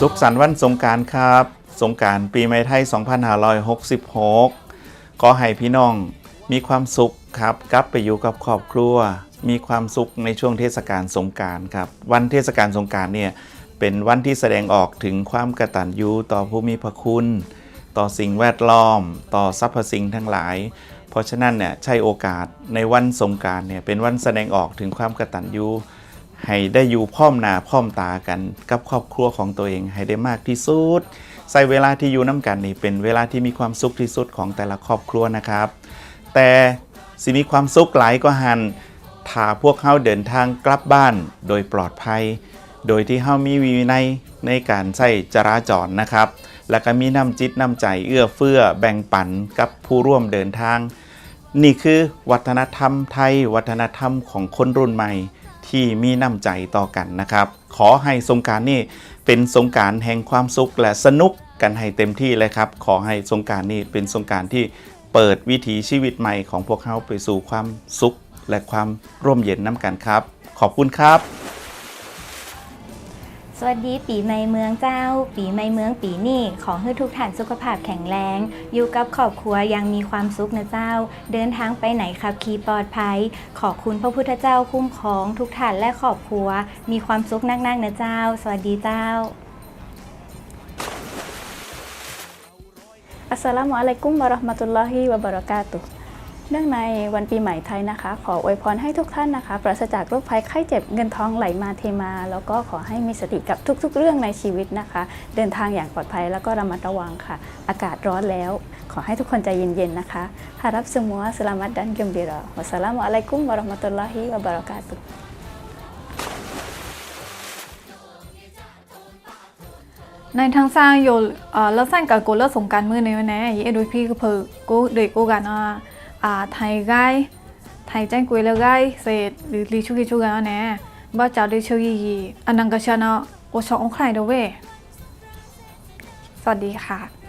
สุขสันต์วันสงการครับ สงการปีใหม่ไทย 2566ขอให้พี่น้องมีความสุขครับกลับไปอยู่กับครอบครัว มีความสุขในช่วงเทศกาลสงการครับ วันเทศกาลสงการเนี่ยเป็นวันที่แสดงออกถึงความกตัญญูต่อผู้มีพระคุณ ต่อสิ่งแวดล้อม ต่อสรรพสิ่งทั้งหลาย เพราะฉะนั้นเนี่ยใช่โอกาสในวันสงการเนี่ยเป็นวันแสดงออกถึงความกตัญญู ให้ได้อยู่พร้อมหน้าพร้อมตากันกับครอบครัวของตัวเองให้ได้มากที่สุด ใส่เวลาที่อยู่น้ำกันนี่เป็นเวลาที่มีความสุขที่สุดของแต่ละครอบครัวนะครับ แต่สิมีความสุขหลายก็หันถ้าพวกเขาเดินทางกลับบ้านโดยปลอดภัย โดยที่เฮามีวินัยในการใช้จราจรนะครับ แล้วก็มีน้ำจิตน้ำใจเอื้อเฟื้อแบ่งปันกับผู้ร่วมเดินทาง นี่คือวัฒนธรรมไทย วัฒนธรรมของคนรุ่นใหม่ ที่มีน้ำใจต่อกันนะครับ ขอให้สงการนี่เป็นสงการแห่งความสุขและสนุกกันให้เต็มที่เลยครับ ขอให้สงการนี่เป็นสงการที่เปิดวิถีชีวิตใหม่ของพวกเขาไปสู่ความสุขและความร่มเย็นน้ำกันครับ ขอบคุณครับ สวัสดีปีใหม่เมืองเจ้า ปีใหม่เมืองปีนี้ขอให้ทุกท่านสุขภาพแข็งแรง อยู่กับครอบครัวยังมีความสุขนะเจ้า เดินทางไปไหนขับขี่ปลอดภัย ขอบคุณพระพุทธเจ้าคุ้มครองทุกท่านและครอบครัว มีความสุขนักๆนะเจ้า สวัสดีเจ้าอัสสลามุอะลัยกุมวะราะห์มะตุลลอฮิวะบะเราะกาตุฮ์ เนื่องในวันปีใหม่ไทยนะคะ ขออวยพรให้ทุกท่านนะคะ ปราศจากโรคภัยไข้เจ็บเงินทองไหลมาเทมา แล้วก็ขอให้มีสติกับทุก ๆ เรื่องในชีวิตนะคะ เดินทางอย่างปลอดภัยแล้วก็ระมัดระวังค่ะ อากาศร้อนแล้ว ขอให้ทุกคนใจเย็นๆนะคะฮารับสมัวสลามัดดันกิมบิรอวัสสลามุอะลัยกุมวะราะมะตุลลอฮิวะบะเรากาตุในทางสร้างโยเอ่อแล้วสร้างกับกูเลิกสงการมือในวันนี้ยี่ดยพี่ก็เพอกูเด็กกูกันอะอ่า ไทยไกไทยแจ้งกุยแล้วไกเสร็จหรือรีชุกิชุกันอะแน่บ้าจ้าได้ชุกิยีอันนั้นก็ชนะโอชองใครด้อเวยสวัสดีค่ะ